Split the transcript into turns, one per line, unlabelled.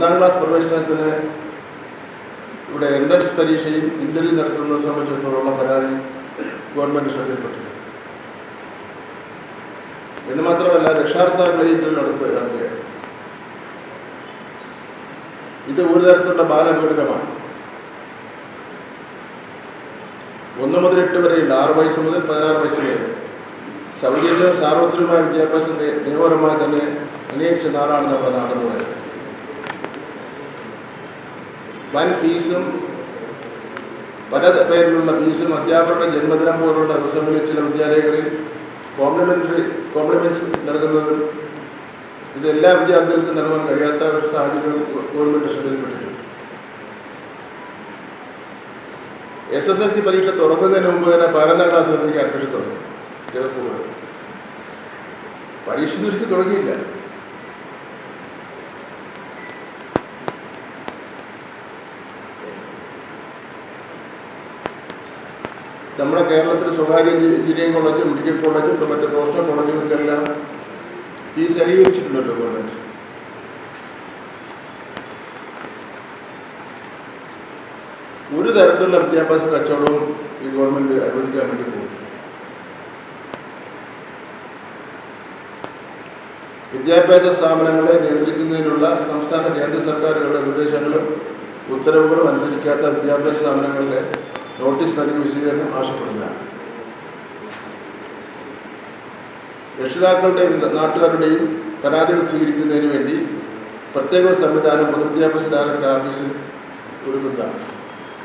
ഒന്നാം ക്ലാസ് പ്രവേശനത്തിന് ഇവിടെ എൻട്രൻസ് പരീക്ഷയും ഇന്റർവ്യൂ നടത്തുന്നത് സംബന്ധിച്ചിടത്തോളം പരാതി ഗവൺമെന്റ് ശ്രദ്ധയിൽപ്പെട്ടിട്ടുണ്ട്. എന്ന് മാത്രമല്ല രക്ഷാർത്ഥാക്കളെ നടത്തുക നടത്തുകയാണ്. ഇത് ഒരു തരത്തിലുള്ള ബാലപീഡനമാണ്. ഒന്ന് മുതൽ എട്ട് വരെയുള്ള ആറ് വയസ്സ് മുതൽ പതിനാറ് വയസ്സ് വരെ സൗജന്യ സാർവത്രികമായ വിദ്യാഭ്യാസം നിയമപരമായി തന്നെ അംഗീകരിച്ച നാടാണ് നാടെന്ന് വൻ ഫീസും പല പേരിലുള്ള ഫീസും അധ്യാപകരുടെ ജന്മദിനം പോലുള്ള ദിവസങ്ങളിൽ ചില വിദ്യാലയങ്ങളിൽ കോംപ്ലിമെന്ററി കോംപ്ലിമെന്റ്സ് നൽകുന്നതും ഇത് എല്ലാ വിദ്യാർത്ഥികൾക്കും നൽകാൻ കഴിയാത്ത ഒരു സാഹചര്യം ഗവൺമെന്റ് ശ്രദ്ധയിൽപ്പെട്ടിട്ടുണ്ട്. എസ് എസ് എൽ സി പരീക്ഷ തുടങ്ങുന്നതിന് മുമ്പ് തന്നെ പതിനൊന്നാം ക്ലാസ് അഡ്മിഷൻ തുടങ്ങി. ചില സ്കൂളുകൾ പരീക്ഷ തുടങ്ങിയില്ല. നമ്മുടെ കേരളത്തിൽ സ്വകാര്യ എഞ്ചിനീയറിംഗ് കോളേജ് മെഡിക്കൽ കോളേജ് മറ്റേ പ്രൊഫഷണൽ കോളേജുകൾക്കെല്ലാം ഫീസ് അംഗീകരിച്ചിട്ടുണ്ടല്ലോ ഗവൺമെന്റ് ഒരു തരത്തിലുള്ള വിദ്യാഭ്യാസ കച്ചവടവും ഈ ഗവൺമെന്റ് അനുവദിക്കാൻ വേണ്ടി പോകുന്നില്ല. വിദ്യാഭ്യാസ സ്ഥാപനങ്ങളെ നിയന്ത്രിക്കുന്നതിനുള്ള സംസ്ഥാന കേന്ദ്ര സർക്കാരുകളുടെ നിർദ്ദേശങ്ങളും ഉത്തരവുകളും അനുസരിക്കാത്ത വിദ്യാഭ്യാസ സ്ഥാപനങ്ങളിലെ നോട്ടീസ് നൽകി വിശദീകരണം ആവശ്യപ്പെടുന്നതാണ് രക്ഷിതാക്കളുടെയും നാട്ടുകാരുടെയും പരാതികൾ സ്വീകരിക്കുന്നതിന് വേണ്ടി പ്രത്യേക സംവിധാനം പൊതുവിദ്യാഭ്യാസ ഡയറക്ടർ ഓഫീസിൽ ഒരുക്കുന്നതാണ്